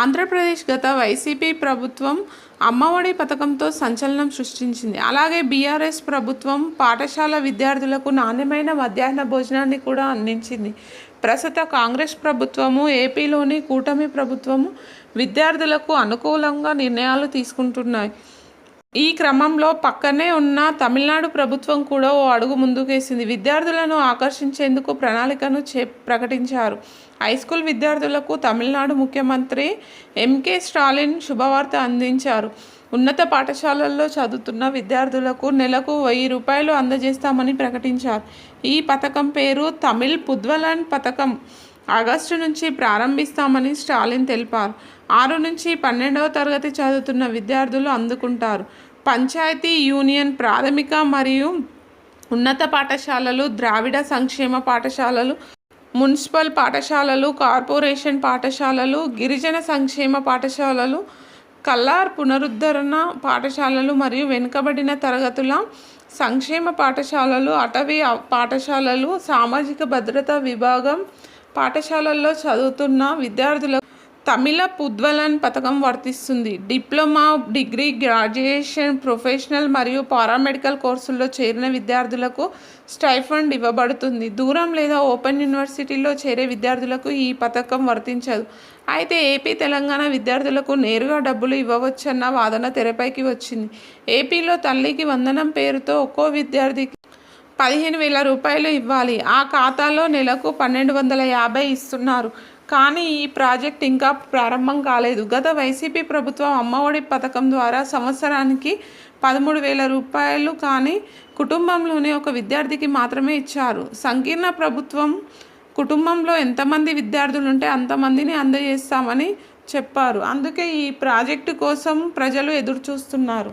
ఆంధ్రప్రదేశ్ గత వైసీపీ ప్రభుత్వం అమ్మఒడి పథకంతో సంచలనం సృష్టించింది. అలాగే బీఆర్ఎస్ ప్రభుత్వం పాఠశాల విద్యార్థులకు నాణ్యమైన మధ్యాహ్న భోజనాన్ని కూడా అందించింది. ప్రస్తుత కాంగ్రెస్ ప్రభుత్వము ఏపీలోని కూటమి ప్రభుత్వము విద్యార్థులకు అనుకూలంగా నిర్ణయాలు తీసుకుంటున్నాయి. ఈ క్రమంలో పక్కనే ఉన్న తమిళనాడు ప్రభుత్వం కూడా ఓ అడుగు ముందుకేసింది. విద్యార్థులను ఆకర్షించేందుకు ప్రణాళికను చే ప్రకటించారు. హై స్కూల్ విద్యార్థులకు తమిళనాడు ముఖ్యమంత్రి ఎంకే స్టాలిన్ శుభవార్త అందించారు. ఉన్నత పాఠశాలల్లో చదువుతున్న విద్యార్థులకు నెలకు వెయ్యి రూపాయలు అందజేస్తామని ప్రకటించారు. ఈ పథకం పేరు తమిళ్ పుద్వలన్ పథకం. ఆగస్టు నుంచి ప్రారంభిస్తామని స్టాలిన్ తెలిపారు. ఆరు నుంచి పన్నెండవ తరగతి చదువుతున్న విద్యార్థులు అందుకుంటారు. పంచాయతీ యూనియన్ ప్రాథమిక మరియు ఉన్నత పాఠశాలలు ద్రావిడ సంక్షేమ పాఠశాలలు మున్సిపల్ పాఠశాలలు కార్పొరేషన్ పాఠశాలలు గిరిజన సంక్షేమ పాఠశాలలు కల్లార్ పునరుద్ధరణ పాఠశాలలు మరియు వెనుకబడిన తరగతుల సంక్షేమ పాఠశాలలు అటవీ పాఠశాలలు సామాజిక భద్రతా విభాగం పాఠశాలల్లో చదువుతున్న విద్యార్థులకు తమిళ పుద్వలన్ పథకం వర్తిస్తుంది. డిప్లొమా డిగ్రీ గ్రాడ్యుయేషన్ ప్రొఫెషనల్ మరియు పారామెడికల్ కోర్సుల్లో చేరిన విద్యార్థులకు స్టైఫండ్ ఇవ్వబడుతుంది. దూరం లేదా ఓపెన్ యూనివర్సిటీలో చేరే విద్యార్థులకు ఈ పథకం వర్తించదు. అయితే ఏపీ తెలంగాణ విద్యార్థులకు నేరుగా డబ్బులు ఇవ్వవచ్చన్న వాదన తెరపైకి వచ్చింది. ఏపీలో తల్లికి వందనం పేరుతో ఒక్కో విద్యార్థికి పదిహేను వేల రూపాయలు ఇవ్వాలి. ఆ ఖాతాలో నెలకు పన్నెండు వందల యాభై ఇస్తున్నారు. కానీ ఈ ప్రాజెక్ట్ ఇంకా ప్రారంభం కాలేదు. గత వైసీపీ ప్రభుత్వం అమ్మఒడి పథకం ద్వారా సంవత్సరానికి పదమూడు వేల రూపాయలు కానీ కుటుంబంలోనే ఒక విద్యార్థికి మాత్రమే ఇచ్చారు. సంకీర్ణ ప్రభుత్వం కుటుంబంలో ఎంతమంది విద్యార్థులు ఉంటే అంతమందిని అందజేస్తామని చెప్పారు. అందుకే ఈ ప్రాజెక్టు కోసం ప్రజలు ఎదురు చూస్తున్నారు